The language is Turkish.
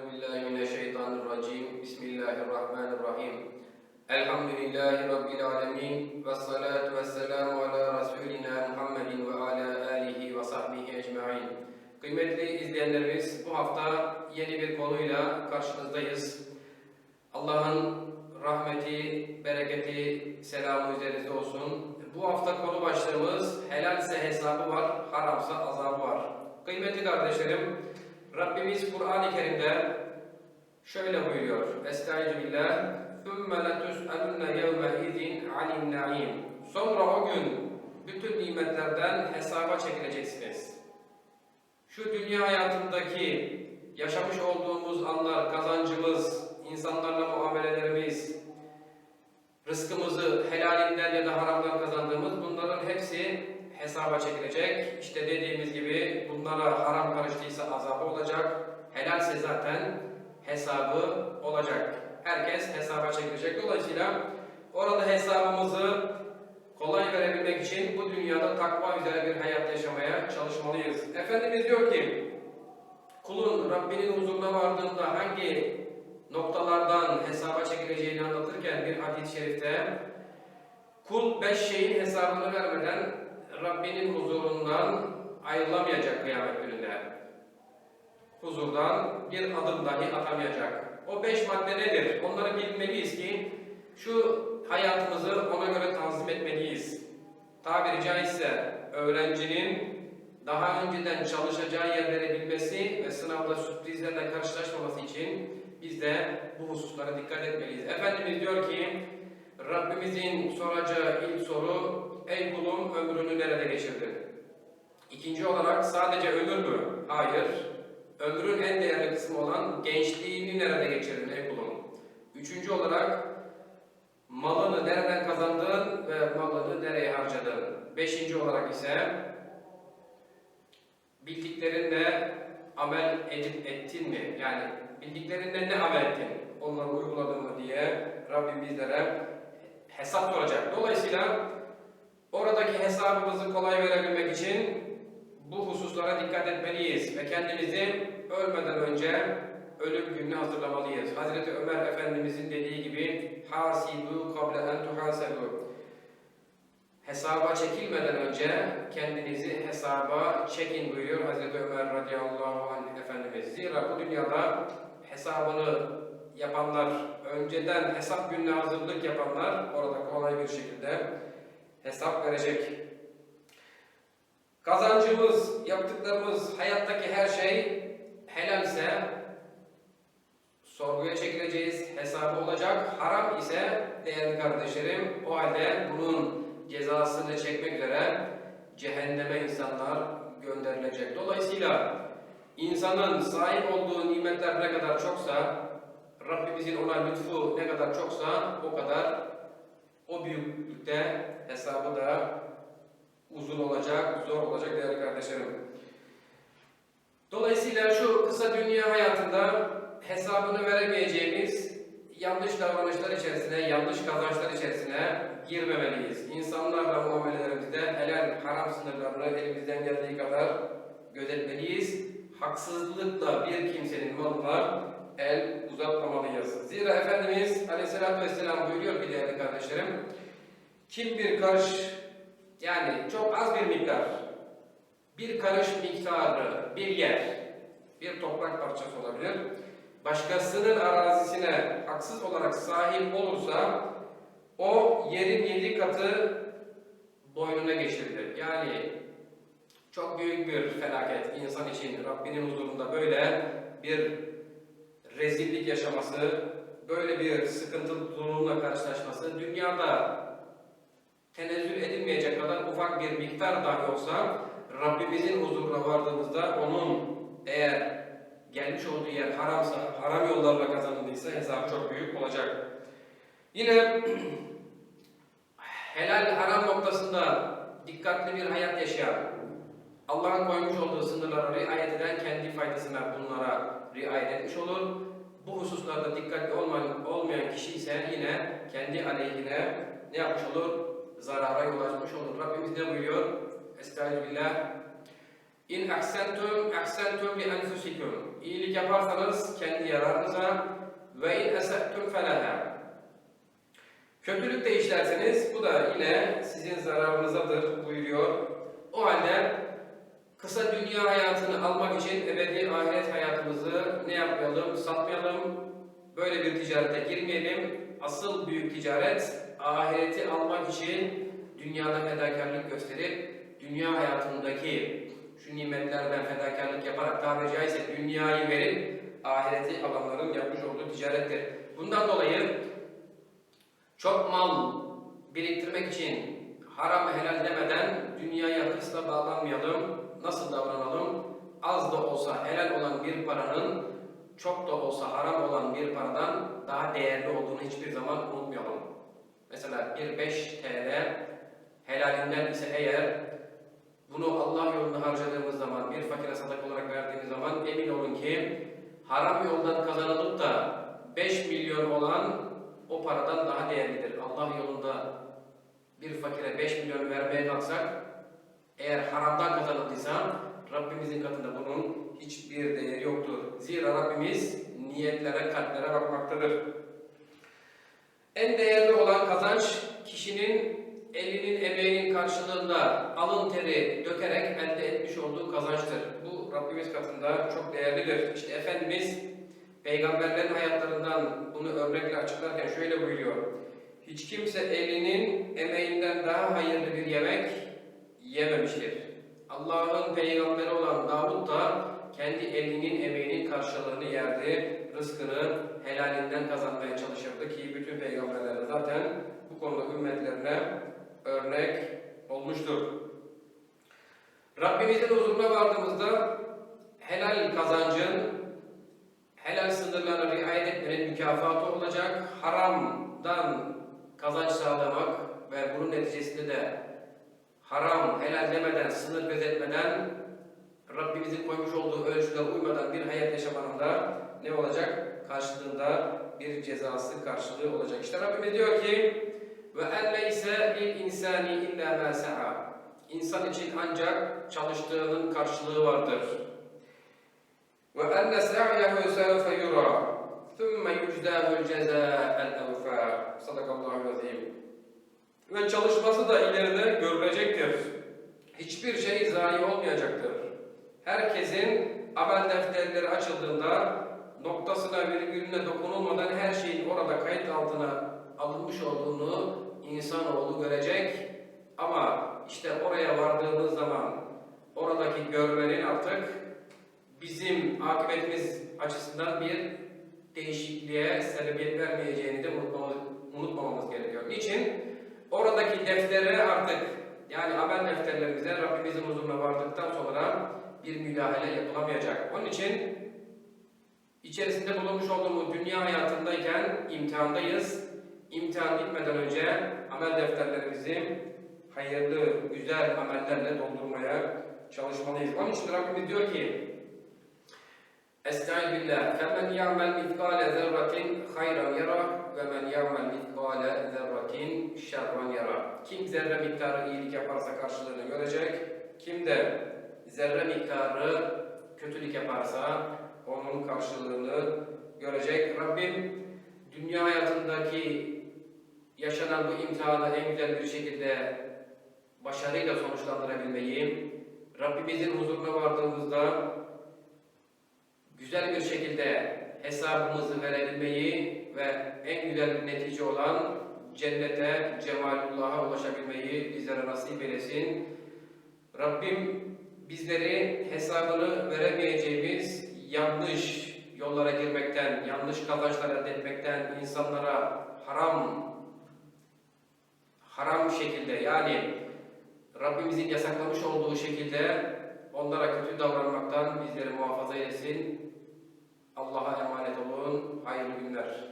Euzu billahi mineşşeytanirracim. Bismillahirrahmanirrahim. Elhamdülillahi rabbil alamin ve salatu vesselamu ala rasulina Muhammedin ve ala alihi ve sahbihi ecmaîn. Kıymetli izleyenlerimiz, bu hafta yeni bir konuyla karşınızdayız. Allah'ın rahmeti, bereketi, selamı üzerinize olsun. Bu hafta konu başlığımız helalse hesabı var, haramsa azabı var. Kıymetli kardeşlerim, Rabbimiz Kur'an-ı Kerim'de şöyle buyuruyor. Estaizu billah. ثُمَّ لَتُسْأَلُنَّ يَوْمَئِذٍ عَنِ النَّعِيمِ Sonra o gün bütün nimetlerden hesaba çekileceksiniz. Şu dünya hayatındaki yaşamış olduğumuz anlar, kazancımız, insanlarla muamelelerimiz, rızkımızı helalinden ya da haramdan kazandığımız bunların hepsi hesaba çekilecek. İşte dediğimiz gibi bunlara haram karıştıysa azabı olacak, helalse zaten hesabı olacak. Herkes hesaba çekilecek. Dolayısıyla orada hesabımızı kolay verebilmek için bu dünyada takva üzere bir hayat yaşamaya çalışmalıyız. Efendimiz diyor ki, kulun Rabbinin huzuruna vardığında hangi noktalardan hesaba çekileceğini anlatırken bir hadis-i şerifte kul beş şeyin hesabını vermeden Rabbinin huzurundan ayrılamayacak kıyamet gününde. Huzurdan bir adım dahi atamayacak. O beş madde nedir? Onları bilmeliyiz ki şu hayatımızı ona göre tanzim etmeliyiz. Tabiri caizse öğrencinin daha önceden çalışacağı yerleri bilmesi ve sınavda sürprizlerle karşılaşmaması için biz de bu hususlara dikkat etmeliyiz. Efendimiz diyor ki Rabbimizin soracağı ilk soru ey kulum ömrünü nerede geçirdin? İkinci olarak sadece ömür mü? Hayır. Ömrün en değerli kısmı olan gençliğini nerede geçirdin ey kulum? Üçüncü olarak malını nereden kazandın ve malını nereye harcadın? Beşinci olarak ise bildiklerinle amel edip ettin mi? Yani bildiklerinden ne amel ettin? Onları uyguladın mı diye Rabbim bizlere hesap soracak. Dolayısıyla oradaki hesabımızı kolay verebilmek için bu hususlara dikkat etmeliyiz ve kendimizi ölmeden önce ölüm gününe hazırlamalıyız. Hazreti Ömer Efendimizin dediği gibi hasibu kable en tuhasebu hesaba çekilmeden önce kendinizi hesaba çekin buyuruyor Hazreti Ömer radıyallahu anh Efendimiz. Zira bu dünyada hesabını yapanlar, önceden hesap gününe hazırlık yapanlar orada kolay bir şekilde hesap verecek. Kazancımız, yaptıklarımız, hayattaki her şey helalse sorguya çekileceğiz, hesabı olacak. Haram ise değerli kardeşlerim o halde bunun cezasını çekmek üzere cehenneme insanlar gönderilecek. Dolayısıyla insanın sahip olduğu nimetler ne kadar çoksa, Rabbimizin ona lütfu ne kadar çoksa o kadar o büyüklükte hesabı da uzun olacak, zor olacak değerli kardeşlerim. Dolayısıyla şu kısa dünya hayatında hesabını veremeyeceğimiz yanlış davranışlar içerisine, yanlış kazançlar içerisine girmemeliyiz. İnsanlarla muamelelerimizde helal, haram sınırlarını elimizden geldiği kadar gözetmeliyiz. Haksızlıkla bir kimsenin malına el uzatmamalıyız. Zira Efendimiz Aleyhisselatü Vesselam buyuruyor ki değerli kardeşlerim, kim bir karış, yani çok az bir miktar, bir karış miktarı, bir yer, bir toprak parçası olabilir, başkasının arazisine haksız olarak sahip olursa o yerin yedi katı boynuna geçirilir. Yani çok büyük bir felaket insan için Rabbinin huzurunda böyle bir rezillik yaşaması, böyle bir sıkıntılı durumla karşılaşması dünyada tenezzül edilmeyecek kadar ufak bir miktar dahi olsa Rabbimizin huzuruna vardığımızda onun eğer gelmiş olduğu yer haramsa, haram yollarla kazanıldıysa hesabı çok büyük olacak. Yine helal haram noktasında dikkatli bir hayat yaşayan, Allah'ın koymuş olduğu sınırlara riayet eden kendi faydasına bunlara riayet etmiş olur. Bu hususlarda dikkatli olmayan, olmayan kişi ise yine kendi aleyhine ne yapmış olur? Zarara yol açmış olur. Rabbimiz ne buyuruyor? Estağfirullah. İn ahsentum ahsentum li enfusikum. İyilik yaparsanız kendi yararınıza ve in esettum felaha. Kötülük de işlerseniz bu da yine sizin zararınızadır buyuruyor. O halde kısa dünya hayatını almak için ebedi ahiret hayatımızı ne yapmayalım, satmayalım, böyle bir ticarete girmeyelim. Asıl büyük ticaret ahireti almak için dünyada fedakarlık gösterip dünya hayatındaki şu nimetlerden fedakarlık yaparak tabiri caizse dünyayı verip ahireti alanların yapmış olduğu ticarettir. Bundan dolayı çok mal biriktirmek için haram helal demeden dünyaya hırsla bağlanmayalım. Nasıl davranalım? Az da olsa helal olan bir paranın çok da olsa haram olan bir paradan daha değerli olduğunu hiçbir zaman unutmayalım. Mesela bir 5 TL helalinden ise eğer bunu Allah yolunda harcadığımız zaman, bir fakire sadaka olarak verdiğimiz zaman emin olun ki haram yoldan kazanılıp da 5 milyon olan o paradan daha değerlidir. Allah yolunda bir fakire 5 milyon vermeye kalksak eğer haramdan kazanıldıysa Rabbimizin katında bunun hiçbir değeri yoktur. Zira Rabbimiz niyetlere, kalplere bakmaktadır. En değerli olan kazanç kişinin elinin emeğinin karşılığında alın teri dökerek elde etmiş olduğu kazançtır. Bu Rabbimiz katında çok değerlidir. İşte Efendimiz peygamberlerin hayatlarından bunu örnekle açıklarken şöyle buyuruyor. Hiç kimse elinin emeğinden daha hayırlı bir yemek yememiştir. Allah'ın peygamberi olan Davud da kendi elinin emeğinin karşılığını yerdi, rızkını helalinden kazanmaya çalışırdı ki bütün peygamberler zaten bu konuda ümmetlerine örnek olmuştur. Rabbimizin huzuruna vardığımızda helal kazancın, helal sınırlarına riayet etmenin mükafatı olacak, haramdan kazanç sağlamak ve bunun neticesinde de haram, helal demeden, sınır gözetmeden, Rabbimizin koymuş olduğu ölçülere uymadan bir hayat yaşamanın da ne olacak? Karşılığında bir cezası karşılığı olacak. İşte Rabbimiz diyor ki ve en leyse lil insani illa ma. İnsan için ancak çalıştığının karşılığı vardır. Ve enne sa'yehu sevfe yura. Thumma yucdahul cezâ'el evfâ. Sadakallahu azim. Ve çalışması da ileride görülecektir. Hiçbir şey zayi olmayacaktır. Herkesin amel defterleri açıldığında noktasına virgülüne dokunulmadan her şeyin orada kayıt altına alınmış olduğunu insanoğlu görecek. Ama işte oraya vardığımız zaman oradaki görmenin artık bizim akıbetimiz açısından bir değişikliğe sebebiyet vermeyeceğini de unutmamamız, unutmamamız gerekiyor. Niçin? Oradaki deftere artık yani amel defterlerimize Rabbimizin huzuruna vardıktan sonra bir müdahale yapılamayacak. Onun için içerisinde bulunmuş olduğumuz dünya hayatındayken imtihandayız. İmtihan bitmeden önce amel defterlerimizi hayırlı, güzel amellerle doldurmaya çalışmalıyız. Onun için Rabbimiz diyor ki Estaiz billah. Femen ya'mel mitkale zerratin hayran yara ve men ya'mel mitkale zerratin şerran yara. Kim zerre miktarı iyilik yaparsa karşılığını görecek. Kim de zerre miktarı kötülük yaparsa onun karşılığını görecek. Rabbim dünya hayatındaki yaşanan bu imtihanı en güzel bir şekilde başarıyla sonuçlandırabilmeyi, Rabbimizin huzuruna vardığımızda güzel bir şekilde hesabımızı verebilmeyi ve en güzel netice olan cennete, cemalullah'a ulaşabilmeyi bizlere nasip eylesin. Rabbim bizleri hesabını veremeyeceğimiz yanlış yollara girmekten, yanlış kazançlar elde etmekten, insanlara haram haram şekilde yani Rabbimizin yasaklamış olduğu şekilde onlara kötü davranmaktan bizleri muhafaza eylesin. Allah'a emanet olun. Hayırlı günler.